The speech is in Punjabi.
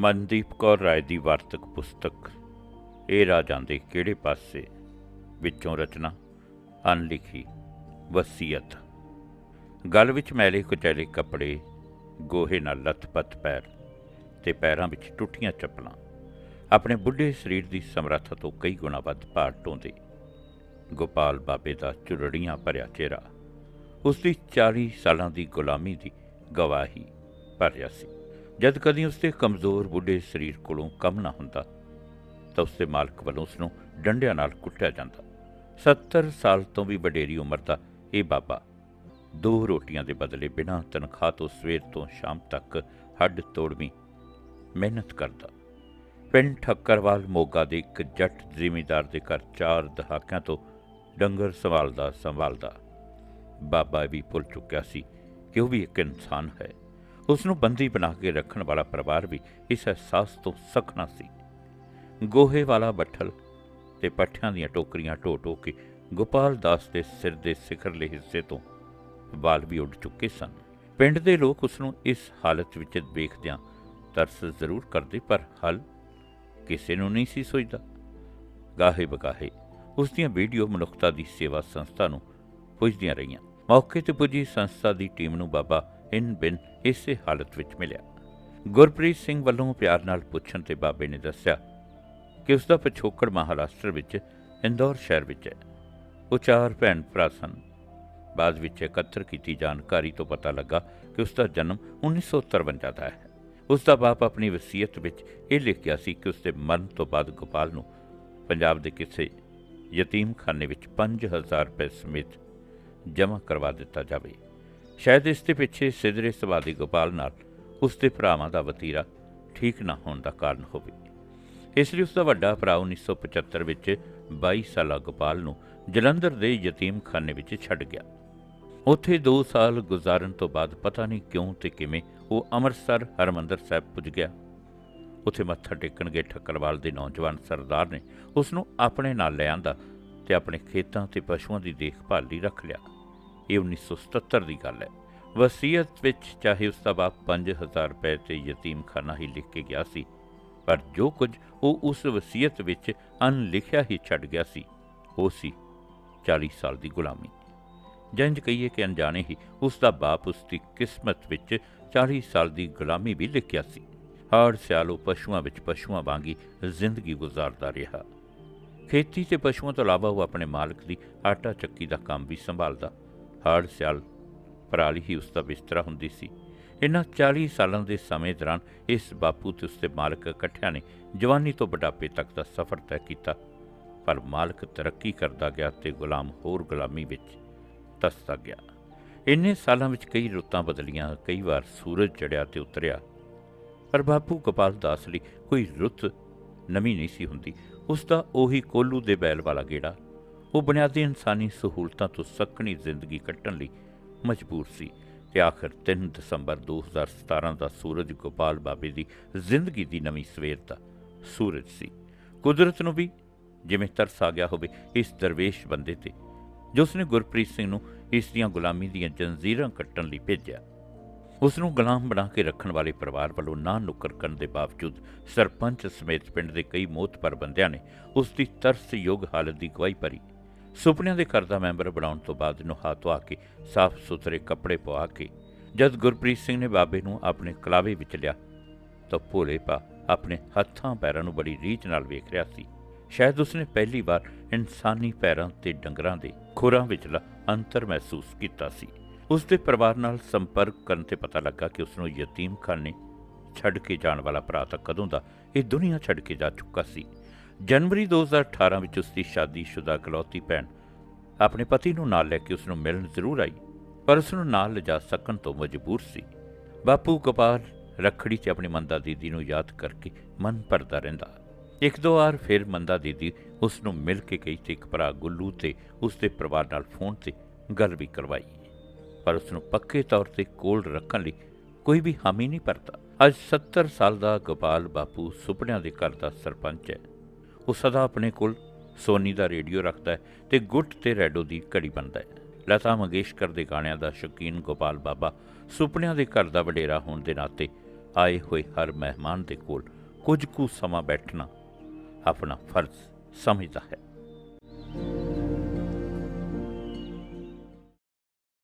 ਮਨਦੀਪ ਕੌਰ ਰਾਏ ਦੀ ਵਾਰਤਕ ਪੁਸਤਕ, ਇਹ ਰਾਹ ਜਾਂਦੇ ਕਿਹੜੇ ਪਾਸੇ ਵਿੱਚੋਂ ਰਚਨਾ? ਅਨਲਿਖੀ ਵਸੀਅਤ। ਗਲ ਵਿੱਚ ਮੈਲੇ ਕੁਚੈਲੇ ਕੱਪੜੇ, ਗੋਹੇ ਨਾਲ ਲੱਥਪੱਥ ਪੈਰ ਤੇ ਪੈਰਾਂ ਵਿੱਚ ਟੁੱਟੀਆਂ ਚੱਪਲਾਂ। ਆਪਣੇ ਬੁੱਢੇ ਸਰੀਰ ਦੀ ਸਮਰੱਥਾ ਤੋਂ ਕਈ ਗੁਣਾ ਵੱਧ ਭਾਰ ਢੋਂਦੇ ਗੋਪਾਲ ਬਾਬੇ ਦਾ ਚੁਰੜੀਆਂ ਭਰਿਆ ਚਿਹਰਾ ਉਸ ਦੀ 40 ਸਾਲਾਂ ਦੀ ਗੁਲਾਮੀ ਦੀ ਗਵਾਹੀ ਭਰ ਰਿਹਾ ਸੀ। ਜਦ ਕਦੀ ਉਸਦੇ ਕਮਜ਼ੋਰ ਬੁੱਢੇ ਸਰੀਰ ਕੋਲੋਂ ਕੰਮ ਨਾ ਹੁੰਦਾ, ਤਾਂ ਉਸਦੇ ਮਾਲਕ ਵੱਲੋਂ ਉਸ ਨੂੰ ਡੰਡਿਆਂ ਨਾਲ ਕੁੱਟਿਆ ਜਾਂਦਾ। 70 ਸਾਲ ਤੋਂ ਵੀ ਵਡੇਰੀ ਉਮਰ ਦਾ ਇਹ ਬਾਬਾ ਦੋ ਰੋਟੀਆਂ ਦੇ ਬਦਲੇ ਬਿਨਾਂ ਤਨਖਾਹ ਤੋਂ ਸਵੇਰ ਤੋਂ ਸ਼ਾਮ ਤੱਕ ਹੱਡ ਤੋੜਵੀਂ ਮਿਹਨਤ ਕਰਦਾ। ਪਿੰਡ ਠੱਕਰਵਾਲ ਮੋਗਾ ਦੇ ਇੱਕ ਜੱਟ ਜ਼ਿਮੀਂਦਾਰ ਦੇ ਘਰ ਚਾਰ ਦਹਾਕਿਆਂ ਤੋਂ ਡੰਗਰ ਸੰਭਾਲਦਾ ਸੰਭਾਲਦਾ ਬਾਬਾ ਵੀ ਭੁੱਲ ਚੁੱਕਿਆ ਸੀ ਕਿ ਉਹ ਵੀ ਇੱਕ ਇਨਸਾਨ ਹੈ। ਉਸ ਨੂੰ ਬੰਦੀ ਬਣਾ ਕੇ ਰੱਖਣ ਵਾਲਾ ਪਰਿਵਾਰ ਵੀ ਇਸ ਅਹਿਸਾਸ ਤੋਂ ਸਖਣਾ ਸੀ। ਗੋਹੇ ਵਾਲਾ ਬੱਠਲ ਤੇ ਪੱਠਿਆਂ ਦੀਆਂ ਟੋਕਰੀਆਂ ਢੋ ਢੋ ਕੇ ਗੋਪਾਲ ਦਾਸ ਦੇ ਸਿਰ ਦੇ ਸਿਖਰਲੇ ਹਿੱਸੇ ਤੋਂ ਵਾਲ ਵੀ ਉੱਡ ਚੁੱਕੇ ਸਨ। ਪਿੰਡ ਦੇ ਲੋਕ ਉਸ ਨੂੰ ਇਸ ਹਾਲਤ ਵਿੱਚ ਵੇਖਦਿਆਂ ਤਰਸ ਜ਼ਰੂਰ ਕਰਦੇ, ਪਰ ਹੱਲ ਕਿਸੇ ਨੂੰ ਨਹੀਂ ਸੀ ਸੋਚਦਾ ਗਾਹੇ ਬਗਾਹੇ ਉਸ ਦੀਆਂ ਵੀਡੀਓ ਮਨੁੱਖਤਾ ਦੀ ਸੇਵਾ ਸੰਸਥਾ ਨੂੰ ਪੁੱਜਦੀਆਂ ਰਹੀਆਂ। ਮੌਕੇ ਤੇ ਪੁੱਜੀ ਸੰਸਥਾ ਦੀ ਟੀਮ ਨੂੰ ਬਾਬਾ ਇਨ ਬਿਨ ਇਸੇ ਹਾਲਤ ਵਿੱਚ ਮਿਲਿਆ। ਗੁਰਪ੍ਰੀਤ ਸਿੰਘ ਵੱਲੋਂ ਪਿਆਰ ਨਾਲ ਪੁੱਛਣ ਤੇ ਬਾਬੇ ਨੇ ਦੱਸਿਆ ਕਿ ਉਸ ਦਾ ਪਿਛੋਕੜ ਮਹਾਰਾਸ਼ਟਰ ਵਿੱਚ ਇੰਦੌਰ ਸ਼ਹਿਰ ਵਿੱਚ ਹੈ। ਉਹ ਚਾਰ ਭੈਣ ਭਰਾ ਸਨ। ਬਾਅਦ ਵਿੱਚ ਇਕੱਤਰ ਕੀਤੀ ਜਾਣਕਾਰੀ ਤੋਂ ਪਤਾ ਲੱਗਾ ਕਿ ਉਸ ਦਾ ਜਨਮ 1953 ਦਾ ਹੈ। ਉਸ ਦਾ ਬਾਪ ਆਪਣੀ ਵਸੀਅਤ ਵਿੱਚ ਇਹ ਲਿਖਿਆ ਸੀ ਕਿ ਉਸ ਦੇ ਮਰਨ ਤੋਂ ਬਾਅਦ ਗੋਪਾਲ ਨੂੰ ਪੰਜਾਬ ਦੇ ਕਿਸੇ ਯਤੀਮਖਾਨੇ ਵਿੱਚ 5000 ਰੁਪਏ ਸਮੇਤ ਜਮ੍ਹਾਂ ਕਰਵਾ ਦਿੱਤਾ ਜਾਵੇ। ਸ਼ਾਇਦ ਇਸ ਦੇ ਪਿੱਛੇ ਸਿਧਰੇ ਸੁਭਾਅ ਗੋਪਾਲ ਨਾਲ ਉਸ ਦੇ ਭਰਾਵਾਂ ਦਾ ਵਤੀਰਾ ਠੀਕ ਨਾ ਹੋਣ ਦਾ ਕਾਰਨ ਹੋਵੇ। ਇਸ ਲਈ ਉਸ ਦਾ ਵੱਡਾ ਭਰਾ 1975 ਵਿੱਚ 22 ਸਾਲਾ ਗੋਪਾਲ ਨੂੰ ਜਲੰਧਰ ਦੇ ਯਤੀਮਖਾਨੇ ਵਿੱਚ ਛੱਡ ਗਿਆ। ਉੱਥੇ 2 ਸਾਲ ਗੁਜ਼ਾਰਨ ਤੋਂ ਬਾਅਦ ਪਤਾ ਨਹੀਂ ਕਿਉਂ ਤੇ ਕਿਵੇਂ ਉਹ ਅੰਮ੍ਰਿਤਸਰ ਹਰਮੰਦਰ ਸਾਹਿਬ ਪੁੱਜ ਗਿਆ। ਉੱਥੇ ਮੱਥਾ ਟੇਕਣ ਗਏ ਠੱਕਰਵਾਲ ਦੇ ਨੌਜਵਾਨ ਸਰਦਾਰ ਨੇ ਉਸ ਨੂੰ ਆਪਣੇ ਨਾਲ ਲੈ ਆਂਦਾ ਤੇ ਆਪਣੇ ਖੇਤਾਂ ਤੇ ਪਸ਼ੂਆਂ ਦੀ ਦੇਖਭਾਲ ਲਈ ਰੱਖ ਲਿਆ। ਇਹ 1977 ਦੀ ਗੱਲ ਹੈ। ਵਸੀਅਤ ਵਿੱਚ ਚਾਹੇ ਉਸ ਦਾ ਬਾਪ 5000 ਰੁਪਏ ਤੇ ਯਤੀਮਖਾਨਾ ਹੀ ਲਿਖ ਕੇ ਗਿਆ ਸੀ, ਪਰ ਜੋ ਕੁਝ ਉਹ ਉਸ ਵਸੀਅਤ ਵਿੱਚ ਅਨਲਿਖਿਆ ਹੀ ਛੱਡ ਗਿਆ ਸੀ, ਉਹ ਸੀ 40 ਸਾਲ ਦੀ ਗੁਲਾਮੀ। ਜੰਜ ਕਹੀਏ ਕਿ ਅਣਜਾਣੇ ਹੀ ਉਸ ਦਾ ਬਾਪ ਉਸ ਦੀ ਕਿਸਮਤ ਵਿੱਚ 40 ਸਾਲ ਦੀ ਗੁਲਾਮੀ ਵੀ ਲਿਖਿਆ ਸੀ। ਹਰ ਸਿਆਲ ਉਹ ਪਸ਼ੂਆਂ ਵਿੱਚ ਪਸ਼ੂਆਂ ਵਾਂਗੀ ਜ਼ਿੰਦਗੀ ਗੁਜ਼ਾਰਦਾ ਰਿਹਾ। ਖੇਤੀ ਤੇ ਪਸ਼ੂਆਂ ਤੋਂ ਇਲਾਵਾ ਉਹ ਆਪਣੇ ਮਾਲਕ ਦੀ ਆਟਾ ਚੱਕੀ ਦਾ ਕੰਮ ਵੀ ਸੰਭਾਲਦਾ। ਹਰ ਸਿਆਲ, ਪਰਾਲੀ ਹੀ ਉਸ ਦਾ ਬਿਸਤਰਾ ਹੁੰਦੀ ਸੀ। ਇਨ੍ਹਾਂ 40 ਸਾਲਾਂ ਦੇ ਸਮੇਂ ਦੌਰਾਨ ਇਸ ਬਾਪੂ ਤੇ ਉਸਦੇ ਮਾਲਕ ਇਕੱਠਿਆਂ ਨੇ ਜਵਾਨੀ ਤੋਂ ਬੁਢਾਪੇ ਤੱਕ ਦਾ ਸਫ਼ਰ ਤੈਅ ਕੀਤਾ। ਪਰ ਮਾਲਕ ਤਰੱਕੀ ਕਰਦਾ ਗਿਆ ਤੇ ਗੁਲਾਮ ਹੋਰ ਗੁਲਾਮੀ ਵਿੱਚ ਤਸਦਾ ਗਿਆ। ਇੰਨੇ ਸਾਲਾਂ ਵਿੱਚ ਕਈ ਰੁੱਤਾਂ ਬਦਲੀਆਂ, ਕਈ ਵਾਰ ਸੂਰਜ ਚੜਿਆ ਤੇ ਉਤਰਿਆ। ਪਰ ਬਾਪੂ ਗੋਪਾਲ ਦਾਸ ਲਈ ਕੋਈ ਰੁੱਤ ਨਵੀਂ ਨਹੀਂ ਸੀ ਹੁੰਦੀ। ਉਸ ਦਾ ਉਹੀ ਕੋਲੂ ਦੇ ਬੈਲ ਵਾਲਾ ਗੇੜਾ, ਉਹ ਬੁਨਿਆਦੀ ਇਨਸਾਨੀ ਸਹੂਲਤਾਂ ਤੋਂ ਸੱਕਣੀ ਜ਼ਿੰਦਗੀ ਕੱਟਣ ਲਈ ਮਜਬੂਰ ਸੀ ਤੇ ਆਖਰ 3 ਦਸੰਬਰ 2017 ਦਾ ਸੂਰਜ ਗੋਪਾਲ ਬਾਬੇ ਦੀ ਜ਼ਿੰਦਗੀ ਦੀ ਨਵੀਂ ਸਵੇਰ ਦਾ ਸੂਰਜ ਸੀ। ਕੁਦਰਤ ਨੂੰ ਵੀ ਜਿਵੇਂ ਤਰਸ ਆ ਗਿਆ ਹੋਵੇ ਇਸ ਦਰਵੇਸ਼ ਬੰਦੇ ਤੇ, ਜੋ ਉਸਨੇ ਗੁਰਪ੍ਰੀਤ ਸਿੰਘ ਨੂੰ ਇਸ ਦੀਆਂ ਗੁਲਾਮੀ ਦੀਆਂ ਜੰਜ਼ੀਰਾਂ ਕੱਟਣ ਲਈ ਭੇਜਿਆ। ਉਸ ਨੂੰ ਗੁਲਾਮ ਬਣਾ ਕੇ ਰੱਖਣ ਵਾਲੇ ਪਰਿਵਾਰ ਵੱਲੋਂ ਨਾ ਨੁਕਰ ਕਰਨ ਦੇ ਬਾਵਜੂਦ ਸਰਪੰਚ ਸਮੇਤ ਪਿੰਡ ਦੇ ਕਈ ਮੋਤਪਰ ਬੰਦਿਆਂ ਨੇ ਉਸ ਦੀ ਤਰਸਯੋਗ ਹਾਲਤ ਦੀ ਗਵਾਹੀ ਭਰੀ। ਸੁਪਨਿਆਂ ਦੇ ਘਰ ਦਾ ਮੈਂਬਰ ਬਣਾਉਣ ਤੋਂ ਬਾਅਦ ਨੁਹਾ ਧੁਆ ਕੇ ਸਾਫ਼ ਸੁਥਰੇ ਕੱਪੜੇ ਪਵਾ ਕੇ ਜਦ ਗੁਰਪ੍ਰੀਤ ਸਿੰਘ ਨੇ ਬਾਬੇ ਨੂੰ ਆਪਣੇ ਕਲਾਵੇ ਵਿੱਚ ਲਿਆ ਤਾਂ ਭੋਲੇ ਪਾ ਆਪਣੇ ਹੱਥਾਂ ਪੈਰਾਂ ਨੂੰ ਬੜੀ ਰੀਝ ਨਾਲ ਵੇਖ ਰਿਹਾ ਸੀ। ਸ਼ਾਇਦ ਉਸਨੇ ਪਹਿਲੀ ਵਾਰ ਇਨਸਾਨੀ ਪੈਰਾਂ ਤੇ ਡੰਗਰਾਂ ਦੇ ਖੁਰਾਂ ਵਿਚਲਾ ਅੰਤਰ ਮਹਿਸੂਸ ਕੀਤਾ ਸੀ। ਉਸ ਦੇ ਪਰਿਵਾਰ ਨਾਲ ਸੰਪਰਕ ਕਰਨ ਤੇ ਪਤਾ ਲੱਗਾ ਕਿ ਉਸ ਨੂੰ ਯਤੀਮਖਾਨੇ ਛੱਡ ਕੇ ਜਾਣ ਵਾਲਾ ਭਰਾ ਤਾਂ ਕਦੋਂ ਦਾ ਇਹ ਦੁਨੀਆ ਛੱਡ ਕੇ ਜਾ ਚੁੱਕਾ ਸੀ। ਜਨਵਰੀ 2018 ਵਿੱਚ ਉਸ ਦੀ ਸ਼ਾਦੀशुदा ਇਕਲੌਤੀ ਭੈਣ ਆਪਣੇ ਪਤੀ ਨੂੰ ਨਾਲ ਲੈ ਕੇ ਉਸ ਨੂੰ ਮਿਲਣ ਜ਼ਰੂਰ ਆਈ, ਪਰ ਉਸ ਨੂੰ ਨਾਲ ਲਿਜਾ ਸਕਣ ਤੋਂ ਮਜਬੂਰ ਸੀ। ਬਾਪੂ ਕਪਾਲ ਰੱਖੜੀ 'ਚ ਆਪਣੀ ਮੰਦਾ ਦੀਦੀ ਨੂੰ ਯਾਦ ਕਰਕੇ ਮਨ ਭਰਦਾ ਰਹਿੰਦਾ। ਇੱਕ ਦੋ ਵਾਰ ਫਿਰ ਮੰਦਾ ਦੀਦੀ ਉਸ ਨੂੰ ਮਿਲ ਕੇ ਗਈ ਤੇ ਇੱਕ ਭਰਾ ਗੁੱਲੂ ਤੇ ਉਸ ਦੇ ਪਰਿਵਾਰ ਨਾਲ ਫੋਨ ਤੇ ਗੱਲ ਵੀ ਕਰਵਾਈ। ਪਰ ਉਸ ਨੂੰ ਪੱਕੇ ਤੌਰ ਤੇ ਕੋਲ ਰੱਖਣ ਲਈ ਕੋਈ ਵੀ ਹਾਮੀ ਨਹੀਂ ਭਰਦਾ ਅੱਜ 70 ਸਾਲ ਦਾ ਗੋਪਾਲ ਬਾਪੂ ਸੁਪਨਿਆਂ ਦੇ ਘਰ ਦਾ ਸਰਪੰਚ ਹੈ। ਉਹ ਸਦਾ ਆਪਣੇ ਕੋਲ ਸੋਨੀ ਦਾ ਰੇਡੀਓ ਰੱਖਦਾ ਹੈ ਤੇ ਗੁੱਟ ਤੇ ਰੈਡੋ ਦੀ ਘੜੀ ਬੰਨਦਾ ਹੈ। ਲਤਾ ਮੰਗੇਸ਼ਕਰ ਦੇ ਗਾਣਿਆਂ ਦਾ ਸ਼ੌਕੀਨ ਗੋਪਾਲ ਬਾਬਾ ਸੁਪਨਿਆਂ ਦੇ ਘਰ ਦਾ ਵਡੇਰਾ ਹੋਣ ਦੇ ਨਾਤੇ ਆਏ ਹੋਏ ਹਰ ਮਹਿਮਾਨ ਦੇ ਕੋਲ ਕੁਝ ਕੁ ਸਮਾਂ ਬੈਠਣਾ ਆਪਣਾ ਫਰਜ਼ ਸਮਝਦਾ ਹੈ।